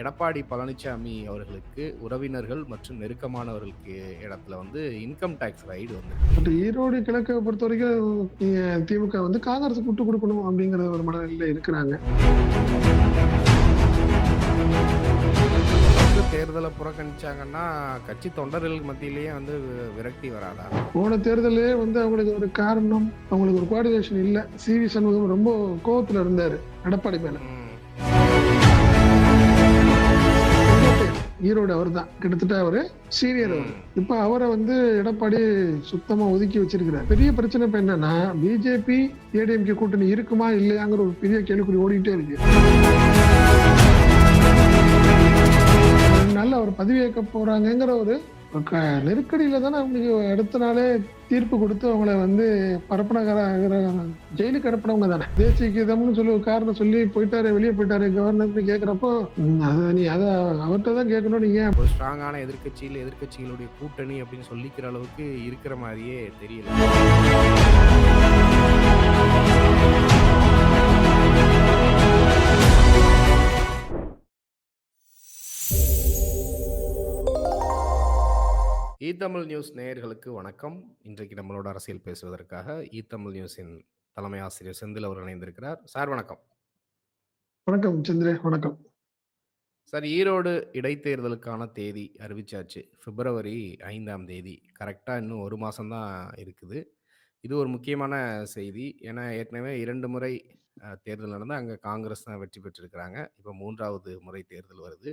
எடப்பாடி பழனிசாமி அவர்களுக்கு உறவினர்கள் மற்றும் நெருக்கமானவர்களுக்கு இடத்துல வந்து இன்கம் டேக்ஸ் ரைடு வந்து பட் ஈரோடு கிழக்கை பொறுத்த வரைக்கும் திமுக வந்து காங்கிரஸ் விட்டு கொடுக்கணும் அப்படிங்கிற ஒரு மனநிலையில இருக்கிறாங்க. தேர்தலை புறக்கணிச்சாங்கன்னா கட்சி தொண்டர்கள் மத்தியிலேயே வந்து விரக்தி வராதா? போன தேர்தலே வந்து அவங்களுக்கு ஒரு காரணம் அவங்களுக்கு ஒரு கோஆர்டினேஷன் இல்ல. சி வி சண்முகம் ரொம்ப கோவத்துல இருந்தாரு எடப்பாடி மேல. ஈரோடு அவர் தான் கிட்டத்தட்ட அவரு சீனியர் அவர். இப்ப அவரை வந்து எடப்பாடி சுத்தமா ஒதுக்கி வச்சிருக்கிறார். பெரிய பிரச்சனை இப்ப என்னன்னா பிஜேபி ஏடிஎம்கே கூட்டணி இருக்குமா இல்லையாங்கிற ஒரு பெரிய கேள்விக்குறி ஓடிட்டே இருக்கு. நாள்ல அவர் பதவியேற்க போறாங்கங்கிற ஒரு க- நெருக்கடியில தானே அவங்களுக்கு அடுத்த நாளே தீர்ப்பு கொடுத்து அவங்கள வந்து பரப்பனகர ஜெயிலுக்கு அனுப்பினவங்க தானே. தேசிய கீதம்னு சொல்லி காரணம் சொல்லி போயிட்டாரு வெளியே போயிட்டாரு கவர்னர்னு கேக்குறப்போ அதை நீ அதை அவர்கிட்ட தான் கேட்கணும் நீங்க ஒரு ஸ்ட்ராங்கான எதிர்க்கட்சியில் எதிர்க்கட்சிகளுடைய கூட்டணி அப்படின்னு சொல்லிக்கிற அளவுக்கு இருக்கிற மாதிரியே தெரியல. தமிழ் நியூஸ் நேயர்களுக்கு வணக்கம். இன்றைக்கு நம்மளோட அரசியல் பேசுவதற்காக ஈ தமிழ் நியூஸின் தலைமை ஆசிரியர் செந்தில் அவர் இணைந்திருக்கிறார். சார் வணக்கம். வணக்கம் சந்திரே வணக்கம். சார் ஈரோடு இடைத்தேர்தலுக்கான தேதி அறிவிச்சாச்சு. பிப்ரவரி ஐந்தாம் தேதி. கரெக்டாக இன்னும் ஒரு மாதம்தான் இருக்குது. இது ஒரு முக்கியமான செய்தி. ஏன்னா ஏற்கனவே இரண்டு முறை தேர்தல் நடந்து அங்கே காங்கிரஸ் தான் வெற்றி பெற்றிருக்கிறாங்க. இப்போ மூன்றாவது முறை தேர்தல் வருது.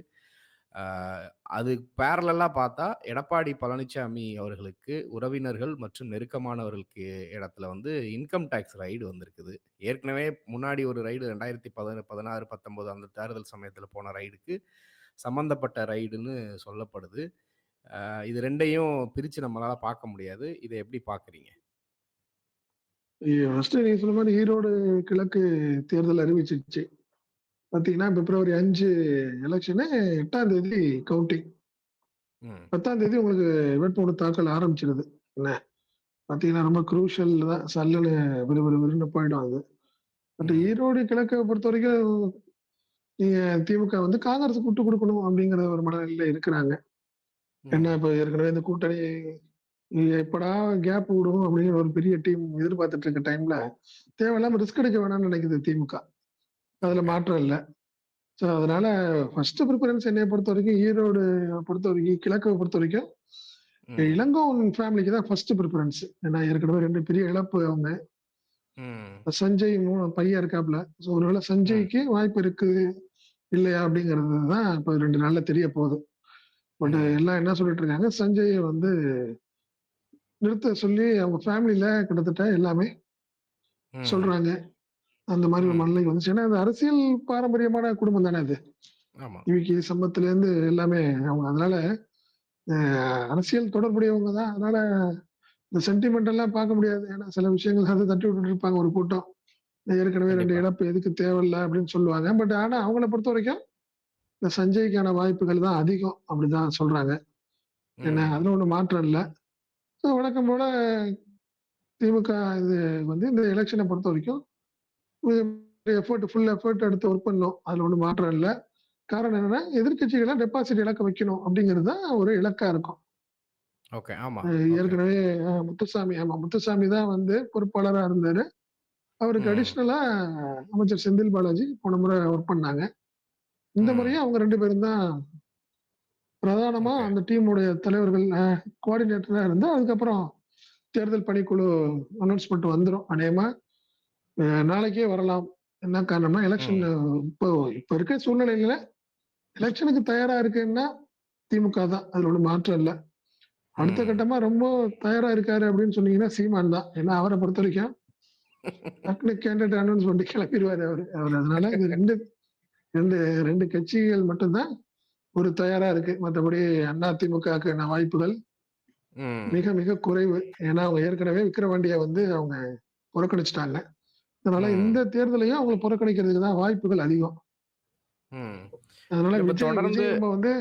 அது பேரலெல்லாம் பார்த்தா எடப்பாடி பழனிசாமி அவர்களுக்கு உறவினர்கள் மற்றும் நெருக்கமானவர்களுக்கு இடத்துல வந்து இன்கம் டேக்ஸ் ரைடு வந்திருக்குது. ஏற்கனவே முன்னாடி ஒரு ரைடு ரெண்டாயிரத்தி பதின பதினாறு பத்தொம்போது அந்த தேர்தல் சமயத்தில் போன ரைடுக்கு சம்மந்தப்பட்ட ரைடுன்னு சொல்லப்படுது. இது ரெண்டையும் பிரித்து நம்மளால் பார்க்க முடியாது. இதை எப்படி பார்க்குறீங்க? ஃபர்ஸ்ட் நீங்க சொன்ன மாதிரி ஈரோடு கிழக்கு தேர்தல் அறிவிச்சிச்சு பாத்தீங்கன்னா பிப்ரவரி அஞ்சு எலெக்ஷனு எட்டாம் தேதி கவுண்டிங் பத்தாம் தேதி உங்களுக்கு வேட்புமனு தாக்கல் ஆரம்பிச்சிருது. என்ன? பாத்தீங்கன்னா ரொம்ப குரூஷியல் தான். சல்லுன்னு விறுவிறு விறுன்னு போயிடும் அது. பட். ஈரோடு கிழக்கை பொறுத்த வரைக்கும் நீங்க திமுக வந்து காங்கிரஸ் விட்டு கொடுக்கணும் அப்படிங்கிற ஒரு மனநிலையில இருக்கிறாங்க. என்ன இப்ப ஏற்கனவே இந்த கூட்டணி எப்படா கேப் விடும் அப்படிங்கிற ஒரு பெரிய டீம் எதிர்பார்த்துட்டு இருக்க டைம்ல தேவையில்லாம ரிஸ்க் எடுக்க வேணாம்னு நினைக்குது திமுக. அதுல மாற்றம் இல்லை ஸோ அதனால ஃபர்ஸ்ட் ப்ரிஃபரன்ஸ் என்னைய பொறுத்த வரைக்கும் ஈரோடு பொறுத்த வரைக்கும் கிழக்கை பொறுத்த வரைக்கும் ம். இளங்கோவன் ஃபேமிலிக்கு தான் ஃபர்ஸ்ட் ப்ரிஃபரன்ஸ் ஏன்னா ஏற்கனவே ரெண்டு பெரிய இழப்பு அவங்க. சஞ்சய் பையன் இருக்காப்ல ஸோ ஒருவேளை சஞ்சய்க்கு வாய்ப்பு இருக்குது இல்லையா அப்படிங்கிறது தான் இப்போ ரெண்டு நாள்ல தெரிய போகுது பட். எல்லாம் என்ன சொல்லிட்டு இருக்காங்க சஞ்சய் வந்து நிறுத்த சொல்லி அவங்க ஃபேமிலியில கிட்டத்தட்ட எல்லாமே. சொல்றாங்க அந்த மாதிரி ஒரு. மனநிலை வந்துச்சு. ஏன்னா அது அரசியல் பாரம்பரியமான குடும்பம் தானே அது. இவிக்கு சம்பத்துல இருந்து எல்லாமே அவங்க அதனால அரசியல் தொடர்புடையவங்க தான். அதனால இந்த சென்டிமெண்ட் எல்லாம் பார்க்க முடியாது. ஏன்னா சில விஷயங்கள் அதை தட்டி விட்டுட்டு இருப்பாங்க ஒரு கூட்டம். ஏற்கனவே ரெண்டு. இழப்பு எதுக்கு தேவையில்லை அப்படின்னு சொல்லுவாங்க. பட் ஆனா அவங்கள பொறுத்த வரைக்கும் இந்த சஞ்சய்க்கான வாய்ப்புகள் தான் அதிகம் அப்படிதான் சொல்றாங்க. என்ன ம். அதுல ஒண்ணு மாற்றம் இல்லை. வழக்கம் போல திமுக இது வந்து இந்த எலெக்ஷனை பொறுத்த வரைக்கும் எஃபர்ட் ஃபுல் எஃபர்ட் எடுத்து ஒர்க் பண்ணோம். அதுல ஒன்றும் மாற்றம் இல்லை. காரணம் என்னன்னா எதிர்க்கட்சிகளை டெபாசிட் இழக்க வைக்கணும் அப்படிங்கிறது தான் ஒரு இலக்கா இருக்கும். ஓகே ஆமா. ஏற்கனவே முத்துசாமி ஆமா முத்துசாமி தான் வந்து பொறுப்பாளரா இருந்தாரு. அவருக்கு. அடிஷ்னலா அமைச்சர் செந்தில் பாலாஜி போன முறை ஒர்க் பண்ணாங்க. இந்த. முறையும் அவங்க ரெண்டு பேரும் தான் பிரதானமா அந்த டீமுடைய தலைவர்கள் கோஆர்டினேட்டரா இருந்து அதுக்கப்புறம் தேர்தல் பணிக்குழு அனௌன்ஸ்மெண்ட் வந்துடும் அநேகமா நாளைக்கே வரலாம். என்ன காரணம்னா எலெக்ஷன். இப்போ இப்போ இருக்க சூழ்நிலையில எலெக்ஷனுக்கு தயாரா இருக்குன்னா திமுக தான். அதுல ஒன்றும் மாற்றம் இல்லை. அடுத்த. கட்டமா ரொம்ப தயாரா இருக்காரு அப்படின்னு சொன்னீங்கன்னா சீமான் தான். ஏன்னா அவரை பொறுத்த வரைக்கும் டக்குனு கேண்டிடேட் அனௌன்ஸ் பண்ணி கிளப்பிடுவாரு அவரு. அவர் அதனால இது ரெண்டு ரெண்டு ரெண்டு கட்சிகள் மட்டும்தான் ஒரு தயாரா இருக்கு. மற்றபடி அண்ணா திமுகக்கான வாய்ப்புகள். மிக மிக குறைவு. ஏன்னா அவங்க ஏற்கனவே விக்கிரவாண்டியை வந்து அவங்க புறக்கணிச்சிட்டாங்க. அதனால. இந்த தேர்தலையும் அவங்க புறக்கணிக்கிறதுக்கு தான் வாய்ப்புகள் அதிகம். அதனால தொடர்ந்து நம்ம வந்து.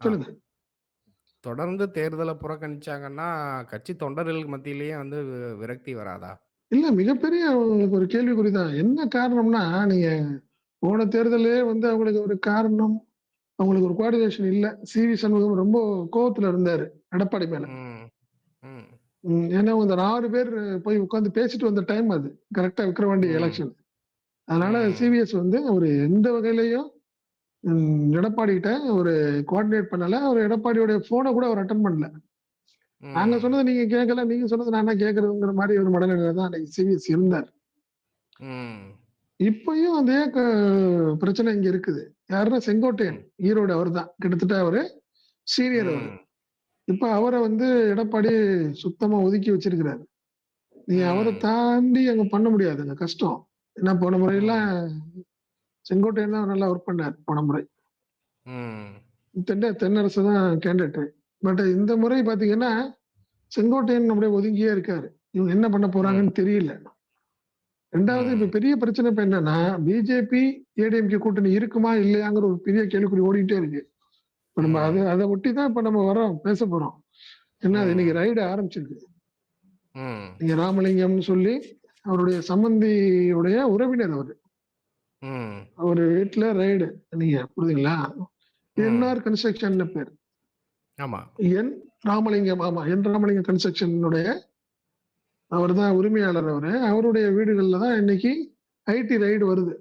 சொல்லுங்க தொடர்ந்து தேர்தலை புறக்கணிச்சாங்கன்னா கட்சி தொண்டர்களுக்கு மத்தியிலேயே வந்து வி- விரக்தி வராதா இல்ல மிகப்பெரிய உங்களுக்கு ஒரு கேள்விக்குறி தான் என்ன காரணம்னா நீங்க போன தேர்தலே வந்து அவங்களுக்கு ஒரு காரணம், அவங்களுக்கு ஒரு கோஆர்டினேஷன் இல்ல. சி.வி. சண்முகம் ரொம்ப கோவத்துல இருந்தாரு, எடப்பாடி மேல. ஏன்னா அந்த 6 பேர் போய் உட்கார்ந்து பேசிட்டு வந்த டைம் அது. கரெக்ட்டா விக்கிரவாண்டி ம். எலக்ஷன். அதனால. சி.வி.எஸ் வந்து அவரு எந்த வகையிலயும் ம் எடப்பாடிகிட்ட ஒரு கோஆர்டினேட் பண்ணல. அவரு எடப்பாடியோட ஃபோன கூட அவர் அட்டெண்ட் பண்ணல. நாங்க. சொன்னத நீங்க கேட்கல, நீங்க சொன்னத நான் கேட்கிறதுங்கிற மாரி ஒரு மனநிலையில தான் அன்னைக்கு சி.வி.எஸ் இருந்தார். இப்பயும் அதே பிரச்சனை இங்க இருக்குது. யாருன்னா செங்கோட்டையன். ஈரோடு அவர்தான். கிட்டத்தட்ட அவரு சீனியர் அவரு. இப்ப அவர வந்து எடப்பாடி சுத்தமா ஒதுக்கி வச்சிருக்கிறாரு. நீங்க அவர. தாண்டி அங்க பண்ண முடியாதுங்க. கஷ்டம். ஏன்னா போன முறையெல்லாம். செங்கோட்டையன் தான் நல்லா ஒர்க் பண்ணாரு போன முறை. தென்ன தென்னரசு தான் கேண்டிடேட். பட் இந்த முறை பார்த்தீங்கன்னா, செங்கோட்டையன் அப்படியே ஒதுங்கியே இருக்காரு. இவங்க என்ன பண்ண. போறாங்கன்னு தெரியல. 2வது இப்ப. பெரிய பிரச்சனை இப்ப என்னன்னா, பிஜேபி, ஏடிஎம்கே கூட்டணி இருக்குமா? இல்லையாங்கிற ஒரு பெரிய கேள்விக்குறி ஓடிட்டே இருக்கு. இப்ப நம்ம அத. அத ஒட்டி தான் இப்ப நம்ம வரோம், பேச போறோம். ஏன்னா அது இன்னைக்கு. ரைடு ஆரம்பிச்சிருக்கு. நீங்க ராமலிங்கம்னு சொல்லி அவருடைய சம்பந்தியுடைய உறவினர் அவரு. அவரு வீட்ல ரைடு. நீங்க புரியுதுங்களா? என்ஆர் கன்ஸ்ட்ரக்ஷன்னு பேரு. ஆமா. என் ராமலிங்கம் ஆமா. என் ராமலிங்கம் கன்ஸ்ட்ரக்ஷனுடைய அவர் தான் உரிமையாளர் அவரு. அவருடைய வீடுகள்ல தான் இன்னைக்கு ஐடி ரைடு வருது.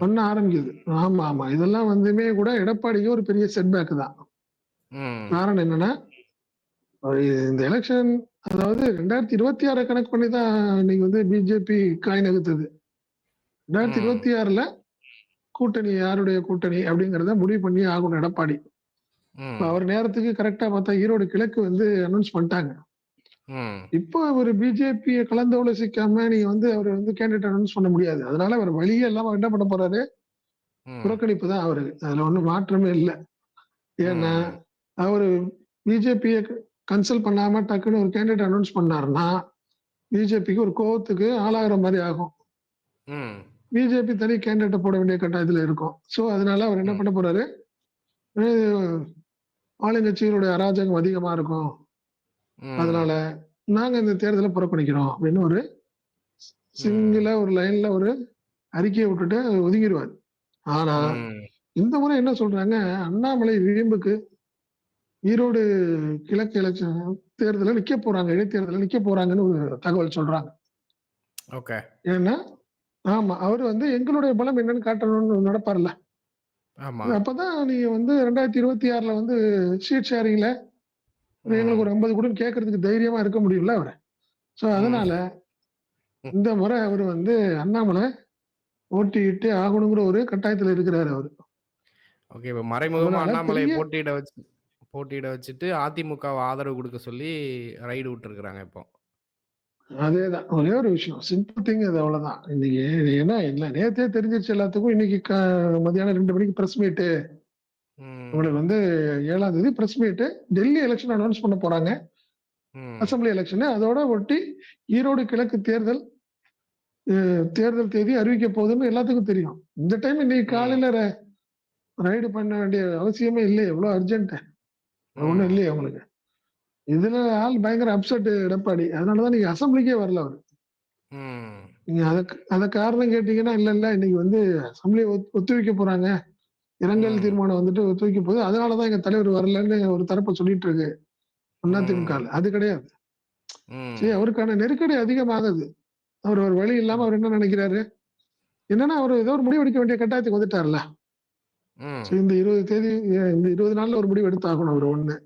பண்ண ஆரம்பிக்குது. ஆமா, ஆமா. இதெல்லாம் வந்துமே கூட எடப்பாடிக்கு ஒரு பெரிய செட்பேக் தான். காரணம் என்னன்னா, இந்த எலக்ஷன் அதாவது 2026 கணக்கு பண்ணி தான் இன்னைக்கு வந்து பிஜேபி காய் நகர்த்துது. ம். 2026ல கூட்டணி யாருடைய கூட்டணி அப்படிங்கிறத முடிவு பண்ணி ஆகணும் எடப்பாடி. அவர் நேரத்துக்கு கரெக்ட்டா பார்த்தா ஈரோடு கிழக்கு வந்து அனௌன்ஸ் பண்ணிட்டாங்க. இப்போ அவரு பிஜேபிய கலந்தாலோசிக்காம நீங்க வந்து அவரு வந்து கேண்டிடேட் அனௌன்ஸ் பண்ண முடியாது. அதனால வேற வழியே அவர் என்ன பண்ண போறாரு? புறக்கணிப்பு தான் அவருக்கு. அதுல ஒண்ணும் மாற்றமே இல்ல. ஏன்னா. அவரு பிஜேபிய கன்சல்ட் பண்ணாம டக்குன்னு ஒரு கேண்டிடேட் அனௌன்ஸ் பண்ணாருன்னா, பிஜேபிக்கு ஒரு கோவத்துக்கு ஆளாகுற மாரி ஆகும். பிஜேபி தனி கேண்டிடேட்ட போட வேண்டிய கட்டாயத்துல இருக்கும். சோ அதனால அவர் என்ன. பண்ண போறாரு? ஆளுங்கட்சிகளுடைய அராஜகம் அதிகமா இருக்கும். அதனால. நாங்க இந்த தேர்தல புறக்கணிக்கிறோம் அப்படின்னு ஒரு. சிங்கிளா ஒரு லைன்ல ஒரு அறிக்கைய விட்டுட்டு ஒதுங்கிருவாரு. ஆனா. இந்த முறை என்ன சொல்றாங்க, அண்ணாமலை விளிம்புக்கு ஈரோடு கிழக்கு எலக்ஷன் தேர்தல்ல நிக்க போறாங்க. இடைத்தேர்தல்ல நிக்க போறாங்கன்னு ஒரு தகவல் சொல்றாங்க. ஓகே. ஏன்னா ஆமா. அவரு வந்து எங்களுடைய பலம் என்னன்னு காட்டணும்னு நடப்பார்ல. அப்பதான் நீங்க வந்து 2026ல வந்து சீட் ஷேரிங்ல எங்களுக்கு. ஒரு 50 குடுன்னு கேட்கறதுக்கு தைரியமா இருக்க முடியும்ல அவரு. சோ ம். அதனால. இந்த முறை அவரு வந்து அண்ணாமலை போட்டியிட்டே ஆகணுங்கிற ஒரு கட்டாயத்துல இருக்கிறாரு அவரு. ஓகே. இப்ப மறைமுகமா பெரிய போட்டியிட வச்சு போட்டியிட வச்சுட்டு அதிமுகவ ஆதரவு குடுக்க சொல்லி ரைடு விட்டுருக்காங்க இப்போ. அதேதான். ஒரே ஒரு விஷயம். சிம்பிள் திங் அது அவ்வளவுதான். இன்னைக்கு ஏன்னா இல்ல நேத்தே தெரிஞ்சிருச்சு எல்லாத்துக்கும். இன்னைக்கு மதியானம் 2 மணிக்கு பிரஸ் மீட்டு. உங்களுக்கு. வந்து 7ஆம் தேதி பிரஸ் மீட்டு. டெல்லி எலக்ஷன் அனௌன்ஸ் பண்ண போறாங்க. Assembly election. அதோட ஒட்டி ஈரோடு கிழக்கு தேர்தல் தேர்தல் தேதி அறிவிக்க போகுதுன்னு எல்லாத்துக்கும் தெரியும். இந்த டைம் இன்னைக்கு. காலையில ரைடு பண்ண வேண்டிய அவசியமே இல்லையே. எவ்வளோ அர்ஜென்ட். ஒண்ணும். இல்லையே அவங்களுக்கு. இதுல ஆள் பயங்கர அப்செட் எடப்பாடி. அதனால தான் நீங்க அசெம்பிளிக்கே வரல அவரு. நீங்க அதக் அத காரணம் கேட்டீங்கன்னா, இல்ல, இல்ல இன்னைக்கு வந்து அசெம்பிளிய ஒத் ஒத்திவைக்க போறாங்க. இரங்கல். தீர்மானம் வந்துட்டு ஒத்திவைக்க போகுது. அதனால தான் எங்க தலைவர் வரலன்னு ஒரு தரப்பு சொல்லிட்டு இருக்கு. அதிமுகல. ம். அது கிடையாது. சரி. அவருக்கான நெருக்கடி அதிகமாகுது. அவர் ஒரு வழி இல்லாம. அவர் என்ன நினைக்கிறாரு? என்னன்னா அவரு ஏதோ ஒரு முடிவு எடுக்க வேண்டிய கட்டாயத்துக்கு வந்துட்டார்ல. இந்த 20 தேதி இந்த 20 நாள்ல ஒரு முடிவு எடுத்தாகணும் அவரு ஒண்ணு.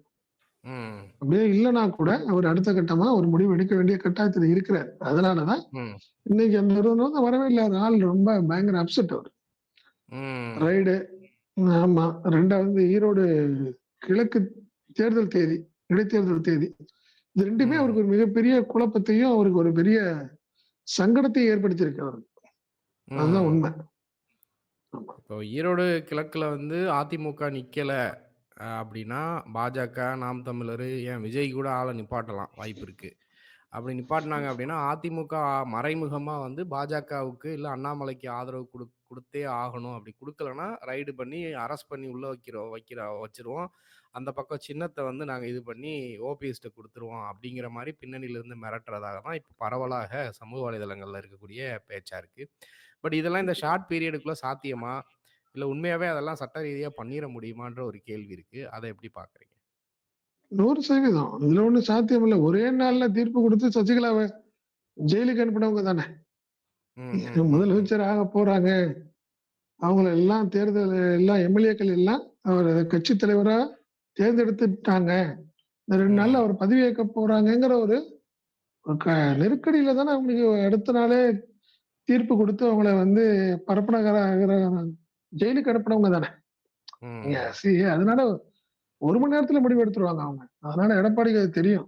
அப்படியே இல்லன்னா கூட அவர் அடுத்த கட்டமா ஒரு முடிவு எடுக்க வேண்டிய கட்டாயத்துல இருக்கிறாரு. அதனால தான் ம். இன்னைக்கு அந்த 20 நாள் வரவே இல்ல. ஆள் ரொம்ப பயங்கர அப்செட் அவரு. ரைடு ஆமா. 2வது ஈரோடு கிழக்கு தேர்தல் தேதி, இடைத்தேர்தல் தேதி. இது 2மே ம். அவருக்கு ஒரு மிகப்பெரிய குழப்பத்தையும், அவருக்கு ஒரு பெரிய சங்கடத்தையும் ஏற்படுத்தியிருக்கு அவருக்கு. அதுதான். உண்மை. இப்போ ஈரோடு கிழக்குல வந்து அதிமுக நிக்கல அப்படின்னா, பாஜக, நாம் தமிழரு, ஏன் விஜய் கூட ஆள நிப்பாட்டலாம். வாய்ப்பு இருக்கு. அப்படி நிப்பாட்டுனாங்க அப்படின்னா, அதிமுக மறைமுகமா வந்து பாஜகவுக்கு இல்ல அண்ணாமலைக்கு ஆதரவு குடு குடுத்தே ஆகணும். அப்படி குடுக்கலன்னா, ரைடு பண்ணி அரெஸ்ட் பண்ணி உள்ள வைக்கிறோம் வைக்கிற வச்சுருவோம். அந்த பக்கம் சின்னத்த வந்து நாங்க இது பண்ணி ஓபிஎஸ்ட்ட குடுத்துருவோம். அப்படிங்கிற மாரி பின்னணியிலிருந்து மிரட்டுறதாக தான் இப்ப பரவலாக சமூக வலைதளங்கள்ல இருக்கக்கூடிய பேச்சா இருக்கு. பட் இதெல்லாம் இந்த ஷார்ட் பீரியடுக்குள்ள சாத்தியமா? இல்ல உண்மையாவே அதெல்லாம் சட்ட ரீதியா பண்ணிற முடியுமான்ற ஒரு கேள்வி இருக்கு. அத எப்படி பார்க்குறீங்க? 100% இதுல ஒண்ணும் சாத்தியம் இல்ல. ஒரே நாள்ல தீர்ப்பு குடுத்து சசிகலாவ ஜெயிலுக்கு அனுப்புனவங்க தானே. முதலமைச்சர் ஆக போறாங்க. அவங்கள எல்லாம் தேர்தல் எல்லாம் எம்எல்ஏக்கள் எல்லாம் அவர கட்சி தலைவரா தேர்ந்தெடுத்துட்டாங்க. இந்த 2 நாள்ல. அவர் பதவியேற்க போறாங்கங்கிற ஒரு ஒரு நெருக்கடியில தானே அவங்களுக்கு அடுத்த நாளே தீர்ப்பு குடுத்து அவங்கள வந்து பரப்புனகர ஜெயிலுக்கு அனுப்புனவங்க தானே. அதனால 1 மணி நேரத்துல முடிவு எடுத்துருவாங்க அவங்க. அதனால எடப்பாடிக்கு அது தெரியும்.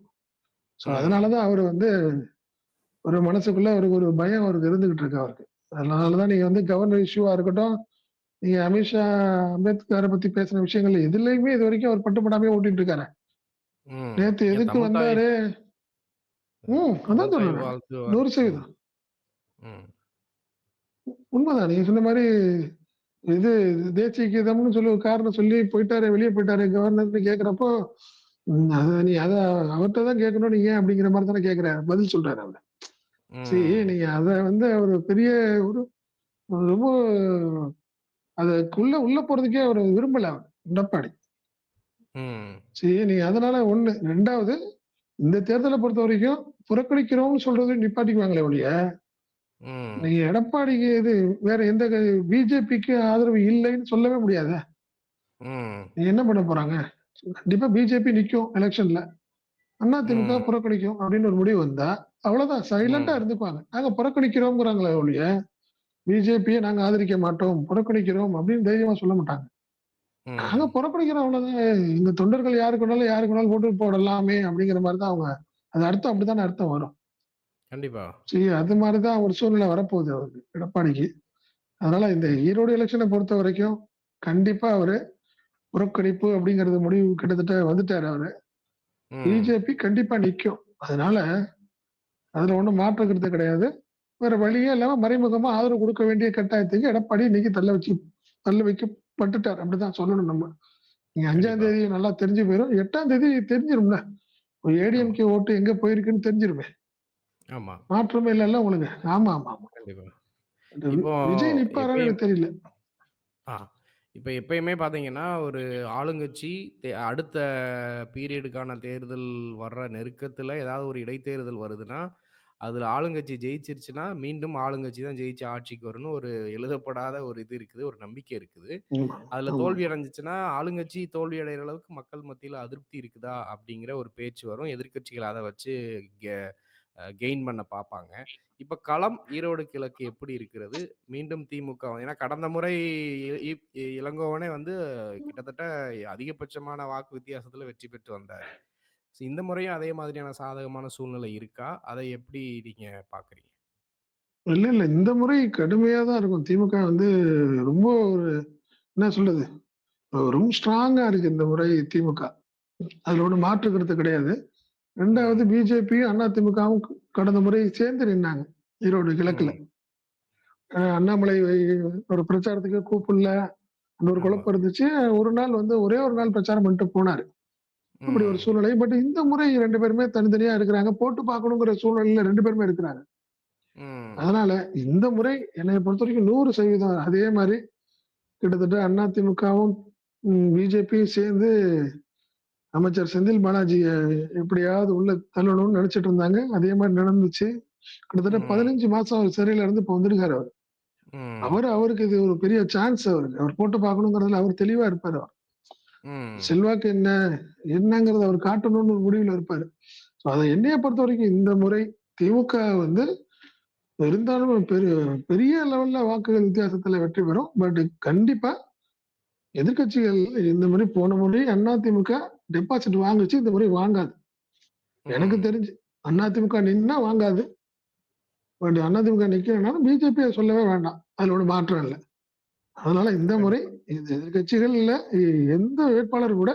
ஸோ ம். அதனால தான் அவரு வந்து ஒரு மனசுக்குள்ள அவருக்கு ஒரு பயம் அவருக்கு இருந்துகிட்டு இருக்கு அவருக்கு. அதனால தான் நீங்க வந்து கவர்னர் இஷ்யூவா இருக்கட்டும், நீங்க அமித்ஷா, அம்பேத்கர பத்தி பேசின விஷயங்கள் எதுலயுமே இதுவரைக்கும் அவர் பட்டுப்படாமயே ஓட்டிட்டு இருக்காரே. நேத்து எதுக்கு வந்தாரு? ம். அதான் சொல்றேன். வாழ்த்து ம். 100% ம். உண்மதான். நீங்க சொன்ன மாரி இது தேசிய கீதம்னு சொல்லி காரணம் சொல்லி போயிட்டாரு, வெளிய போயிட்டாரு கவர்னர்ன்னு கேட்கிறப்போ, ம் அத நீ அத அவர்ட்ட தான் கேட்கணும். நீ ஏன் அப்படிங்கிற மாரி தானே கேட்கிறாரு. பதில் சொல்றாரு அவரு. சரி. நீங்க அத வந்து ஒரு பெரிய ஒரு ரொம்ப அதுக்குள்ள உள்ள போறதுக்கே அவரு விரும்பல அவர் எடப்பாடி. ம். சரி நீ அதனால 1 2வது இந்த தேர்தல பொறுத்தவரைக்கும் புறக்கணிக்கிறோம்னு சொல்றது நிப்பாட்டிக்குவாங்களே ஒழிய. நீங்க எடப்பாடிக்கு இது வேற எந்த பிஜேபிக்கு ஆதரவு இல்லைன்னு சொல்லவே முடியாதே. என்ன பண்ண போறாங்க? கண்டிப்பா பிஜேபி நிக்கும் எலக்ஷன்ல. அதிமுக ம். புறக்கணிக்கும் அப்படின்னு ஒரு முடிவு வந்தா, அவ்வளவுதான் சைலன்ட்டா ம். இருந்துக்குவாங்க. நாங்க புறக்கணிக்கிறோம்ங்கிறாங்களே ஒழிய, பிஜேபிய நாங்க ஆதரிக்க மாட்டோம், புறக்கணிக்கிறோம் அப்படின்னு தைரியமா சொல்ல மாட்டாங்க. நாங்க. புறக்கணிக்கிறோம் அவ்வளவுதான். எங்க தொண்டர்கள் யாருக்கு வேணாலும் யாருக்கு வேணாலும் ஓட்டு போடலாமே அப்படிங்கிற மாரி தான் அவங்க அது அர்த்தம் அப்படித்தானே அர்த்தம் வரும். கண்டிப்பா. சரி அது மாரி தான் ஒரு சூழ்நிலை வரப்போகுது அவருக்கு, எடப்பாடிக்கு. அதனால இந்த ஈரோடு எலக்ஷன பொறுத்தவரைக்கும், கண்டிப்பா அவரு புறக்கணிப்பு அப்படிங்கிறது முடிவு கிட்டத்தட்ட வந்துட்டாரு அவரு. பிஜேபி கண்டிப்பா நிக்கும். அதனால அதுல ஒண்ணும் மாற்று கருத்து கிடையாது. வேற வழியே இல்லாம மறைமுகமா ஆதரவு குடுக்க வேண்டிய கட்டாயத்துக்கு எடப்பாடி இன்னைக்கு தள்ள வச்சு தள்ள வைக்கப்பட்டுட்டார். அப்படிதான் சொல்லணும் நம்ம. நீங்க 5ஆம் கண்டிப்பா. தேதி நல்லா தெரிஞ்சு போயிரும். 8ஆம் தேதி தெரிஞ்சிரும்ல. ஏடிஎம்கே ஓட்டு எங்க போயிருக்குன்னு தெரிஞ்சிருமே. ஆமா. மாற்றமே இல்லல்ல உங்களுக்கு. ஆமா, ஆமா, ஆமா. கண்டிப்பா. விஜய் எனக்கு தெரியல. ஆ. இப்ப எப்பயுமே பார்த்தீங்கன்னா, ஒரு ஆளுங்கட்சி அடுத்த பீரியடுக்கான தேர்தல் வர்ற நெருக்கத்துல ஏதாவது ஒரு இடைத்தேர்தல் வருதுன்னா, அதுல ஆளுங்கட்சி ஜெயிச்சிருச்சுன்னா, மீண்டும் ஆளுங்கட்சி தான் ஜெயிச்சு ஆட்சிக்கு வரும்னு ஒரு எழுதப்படாத ஒரு இது இருக்குது. ஒரு நம்பிக்கை இருக்குது. அதுல. தோல்வி அடைஞ்சுச்சுன்னா, ஆளுங்கட்சி தோல்வி அடையிற அளவுக்கு மக்கள் மத்தியில அதிருப்தி இருக்குதா? அப்படிங்கிற ஒரு பேச்சு வரும். எதிர்க்கட்சிகள் அத வச்சு கெயின் பண்ண பார்ப்பாங்க. இப்ப களம் ஈரோடு கிழக்கு எப்படி இருக்கிறது? மீண்டும் திமுக ஏன்னா கடந்த முறை இ இளங்கோவனே வந்து கிட்டத்தட்ட அதிகபட்சமான வாக்கு வித்தியாசத்துல வெற்றி பெற்று வந்தாரு. இந்த முறையும் அதே மாதிரியான சாதகமான சூழ்நிலை இருக்கா? அதை எப்படி நீங்க பார்க்குறீங்க? இல்ல, இல்ல. இந்த முறை கடுமையா தான் இருக்கும். திமுக வந்து ரொம்ப ஒரு என்ன சொல்றது? ரொம்ப ஸ்ட்ராங்கா இருக்கு இந்த முறை திமுக. அதுல ஒண்ணும் மாற்று கருத்து கிடையாது. 2வது ம். பிஜேபியும், அதிமுகவும் கடந்த முறை சேர்ந்து நின்னாங்க. ஈரோடு கிழக்குல. அண்ணாமலை ஒரு பிரச்சாரத்துக்கு கூப்பிடல. அந்த ஒரு. குழப்பம் இருந்துச்சு. ஒரு நாள் வந்து ஒரே ஒரு நாள் பிரச்சாரம் பண்ணிட்டு போனாரு. அப்படி ஒரு. சூழ்நிலை. பட் இந்த முறை 2 பேருமே தனித்தனியா இருக்கிறாங்க. போட்டு பார்க்கணுங்கிற சூழ்நிலையில 2 பேருமே இருக்கிறாங்க. அதனால இந்த முறை என்னைய பொறுத்தவரைக்கும் 100% அதே மாரி கிட்டத்தட்ட அதிமுகவும், பிஜேபியும் சேர்ந்து அமைச்சர் செந்தில் பாலாஜிய எப்படியாவது உள்ள தள்ளணும்னு நெனச்சுட்டு இருந்தாங்க. அதே மாரி நடந்துச்சு. கிட்டத்தட்ட. 15 மாசம் அவர் சிறையில இருந்து இப்ப வந்திருக்காரு அவரு. அவரு அவருக்கு இது ஒரு பெரிய சான்ஸ் அவருக்கு. அவர் போட்டு பார்க்கணுங்கிறதுல அவர் தெளிவா இருப்பாரு அவர். செல்வாக்கு என்ன? என்னங்கிறத அவர் காட்டணும்னு ஒரு முடிவுல இருப்பாரு. அத என்னைய பொறுத்தவரைக்கும் இந்த முறை திமுக வந்து இருந்தாலும் பெரு பெரிய லெவல்ல வாக்குகள் வித்தியாசத்துல வெற்றி பெறும். பட் கண்டிப்பா எதிர்க்கட்சிகள் இந்த முறை போன முறை அதிமுக டெபாசிட் வாங்குச்சு. இந்த முறை வாங்காது. எனக்கு. தெரிஞ்சு. அதிமுக நின்னா வாங்காது. பட் அதிமுக நிக்கலனாலும் பிஜேபி சொல்லவே வேண்டாம். அதுல ஒண்ணும் மாற்றம் இல்ல. அதனால இந்த முறை எதிர்க்கட்சிகள்ல எந்த வேட்பாளர் கூட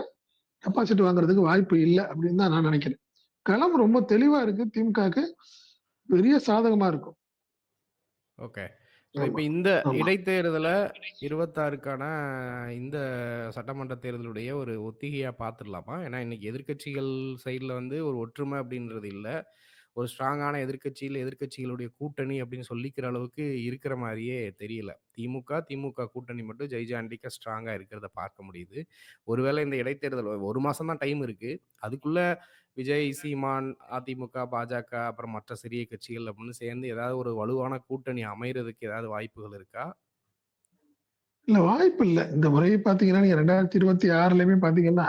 டெபாசிட் வாங்குறதுக்கு வாய்ப்பு இல்ல அப்படின்னு தான் நான் நெனைக்கிறேன். களம் ரொம்ப தெளிவா இருக்கு. திமுகக்கு பெரிய சாதகமா இருக்கும். ஓகே. இப்ப இந்த. இடைத்தேர்தல 26க்கான இந்த சட்டமன்ற தேர்தலுடைய ஒரு ஒத்திகையா பார்த்துடலாமா? ஏன்னா இன்னைக்கு எதிர்க்கட்சிகள் சைடுல வந்து ஒரு ஒற்றுமை அப்படின்றது இல்ல. ஒரு ஸ்ட்ராங்கான எதிர்க்கட்சியில எதிர்க்கட்சிகளுடைய கூட்டணி அப்படின்னு சொல்லிக்கிற அளவுக்கு இருக்கிற மாரியே தெரியல. திமுக, திமுக கூட்டணி மட்டும் ஜெய்ஜாண்டிக்கா ஸ்ட்ராங்கா இருக்கிறத பார்க்க முடியுது. ஒருவேளை இந்த இடைத்தேர்தல் 1 மாசம் தான் டைம் இருக்கு. அதுக்குள்ள விஜய், சீமான், அதிமுக, பாஜக அப்புறம் மற்ற சிறிய கட்சிகள் அப்படின்னு சேர்ந்து ஏதாவது ஒரு வலுவான கூட்டணி அமையறதுக்கு ஏதாவது வாய்ப்புகள் இருக்கா? இல்ல வாய்ப்பு இல்ல. இந்த முறை பார்த்தீங்கன்னா, நீங்க 2026லயுமே பார்த்தீங்கன்னா,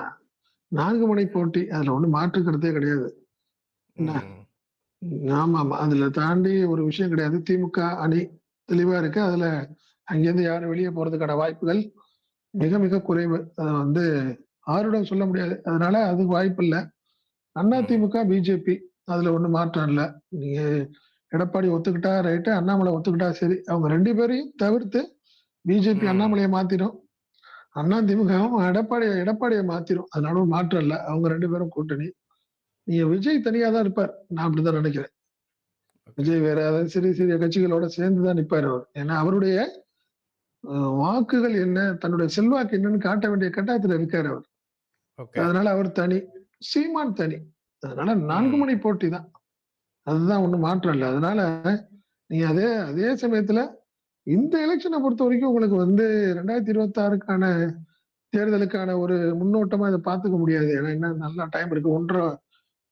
4 முனை போட்டி. அதுல ஒண்ணும் மாற்று கருத்தே கிடையாது. என்ன? ம். ஆமாமா. அதுல தாண்டி ஒரு விஷயம் கிடையாது. திமுக அணி தெளிவா இருக்கு. அதுல அங்கேருந்து யாரும் வெளிய போறதுக்கான வாய்ப்புகள் மிக, மிக குறைவு. அத வந்து ஆருடம் சொல்ல முடியாது. அதனால அதுக்கு வாய்ப்பு இல்ல. ம். அதிமுக, பிஜேபி அதுல ஒண்ணும் மாற்றம் இல்ல. நீங்க எடப்பாடி ஒத்துக்கிட்டா ரைட்டு, அண்ணாமலை ஒத்துக்கிட்டா சரி. அவங்க 2 பேரையும் தவிர்த்து பிஜேபி. அண்ணாமலைய மாத்திரும். அதிமுகவும் எடப்பாடி எடப்பாடிய மாத்திரும். அதனால ஒரு மாற்றம் இல்ல. அவங்க 2 பேரும் கூட்டணி. நீங்க விஜய் தனியா தான் இருப்பார். நான் அப்படிதான் நினைக்கிறேன். விஜய் வேற சிறிய, சிறிய கட்சிகளோட சேர்ந்து தான் நிப்பாரு அவரு. ஏன்னா அவருடைய வாக்குகள் என்ன? தன்னுடைய செல்வாக்கு என்னன்னு காட்ட வேண்டிய கட்டாயத்துல இருக்காரு அவர். அதனால அவர் தனி. சீமான் தனி. அதனால 4 ம். முனை போட்டி தான். அதுதான் ஒண்ணும் மாற்றம் இல்ல. அதனால நீங்க அதே அதே சமயத்துல இந்த எலக்ஷன பொறுத்தவரைக்கும் உங்களுக்கு வந்து 2026க்கான தேர்தலுக்கான ஒரு முன்னோட்டமா இத பார்த்துக்க முடியாது. ஏன்னா இன்னும் நல்லா டைம் இருக்கு. 1 1/2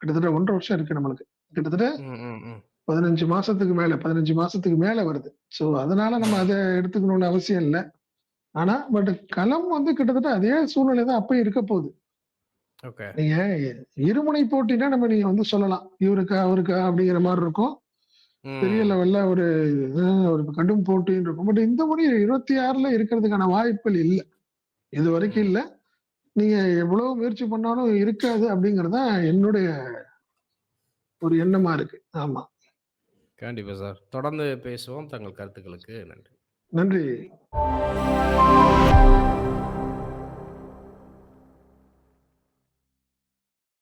கிட்டத்தட்ட 1 1/2 வருஷம் இருக்கு நம்மளுக்கு. கிட்டத்தட்ட. 15 மாசத்துக்கு மேல 15 மாசத்துக்கு மேல வருது. ஸோ அதனால நம்ம அத எடுத்துக்கணும்னு அவசியம் இல்ல. ஆனா பட் களம் வந்து கிட்டத்தட்ட அதே சூழ்நிலை தான் அப்பயும் இருக்க போகுது. நீங்க இருமுனை போட்டினா நம்ம நீங்க வந்து சொல்லலாம். இவருக்கா, அவருக்கா அப்படிங்கிற மாரி இருக்கும். பெரிய. லெவல்ல ஒரு ஒரு கடும் போட்டின்னு இருக்கும். பட் இந்த முறை 26ல இருக்கிறதுக்கான வாய்ப்புகள் இல்ல. இதுவரைக்கும் ம். இல்ல. நீங்க எவ்வளவு முயற்சி பண்ணாலும் இருக்காது அப்படிங்கிறது என்னுடைய ஒரு எண்ணமா இருக்கு. ஆமா. கண்டிப்பா சார். தொடர்ந்து பேசுவோம். தங்கள் கருத்துக்களுக்கு நன்றி. நன்றி.